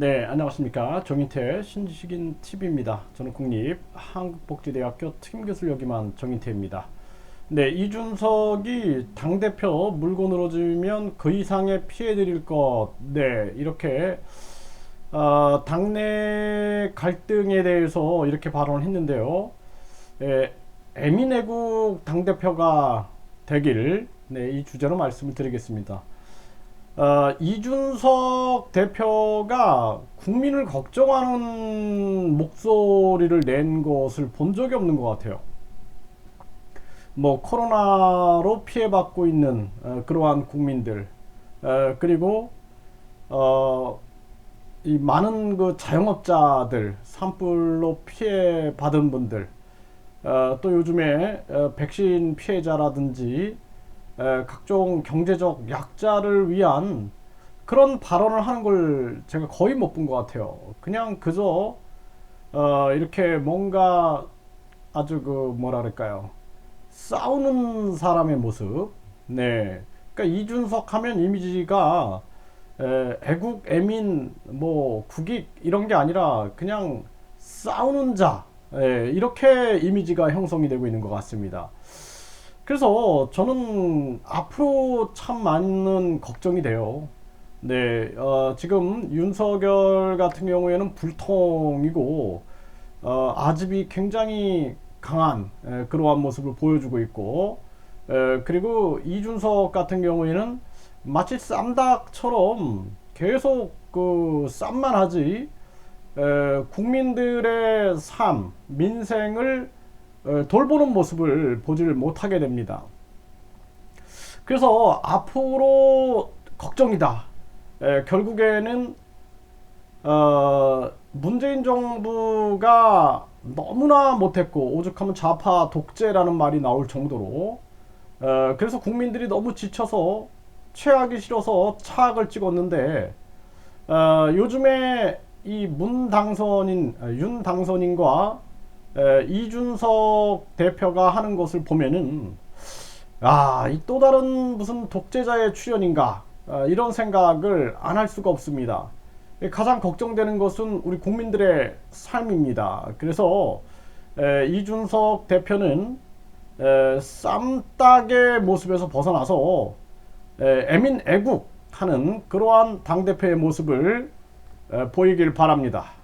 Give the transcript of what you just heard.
네, 안녕하십니까. 정인태 신지식인 TV입니다. 저는 국립 한국복지대학교 특임교수를 역임한 정인태입니다. 네, 이준석이 당대표 물고 늘어지면 그 이상의 피해 드릴 것. 네, 이렇게 어, 당내 갈등에 대해서 이렇게 발언을 했는데요. 예, 에미내국 당대표가 되길 네, 이 주제로 말씀을 드리겠습니다. 어, 이준석 대표가 국민을 걱정하는 목소리를 낸 것을 본 적이 없는 것 같아요. 뭐 코로나로 피해받고 있는 어, 그러한 국민들 어, 그리고 어, 이 많은 그 자영업자들 산불로 피해 받은 분들 어, 또 요즘에 어, 백신 피해자라든지 에, 각종 경제적 약자를 위한 그런 발언을 하는 걸 제가 거의 못 본 것 같아요. 그냥 그저 어, 이렇게 뭔가 아주 그 뭐라 그럴까요? 싸우는 사람의 모습. 네. 그러니까 이준석 하면 이미지가 에, 애국, 애민, 뭐 국익 이런 게 아니라 그냥 싸우는 자. 예, 이렇게 이미지가 형성이 되고 있는 것 같습니다. 그래서 저는 앞으로 참 많은 걱정이 돼요. 네, 어, 지금 윤석열 같은 경우에는 불통이고, 어, 아집이 굉장히 강한 에, 그러한 모습을 보여주고 있고, 에, 그리고 이준석 같은 경우에는 마치 쌈닭처럼 계속 그 쌈만 하지, 에, 국민들의 삶, 민생을 어, 돌보는 모습을 보지를 못하게 됩니다. 그래서 앞으로 걱정이다. 에, 결국에는 어, 문재인 정부가 너무나 못했고 오죽하면 좌파 독재라는 말이 나올 정도로 어, 그래서 국민들이 너무 지쳐서 최악이 싫어서 차악을 찍었는데 어, 요즘에 이 문 당선인 아, 윤 당선인과 에, 이준석 대표가 하는 것을 보면은 아, 이 또 다른 무슨 독재자의 출현인가 아, 이런 생각을 안 할 수가 없습니다. 예, 가장 걱정되는 것은 우리 국민들의 삶입니다. 그래서 에, 이준석 대표는 에, 쌈딱의 모습에서 벗어나서 에, 애민 애국하는 그러한 당 대표의 모습을 에, 보이길 바랍니다.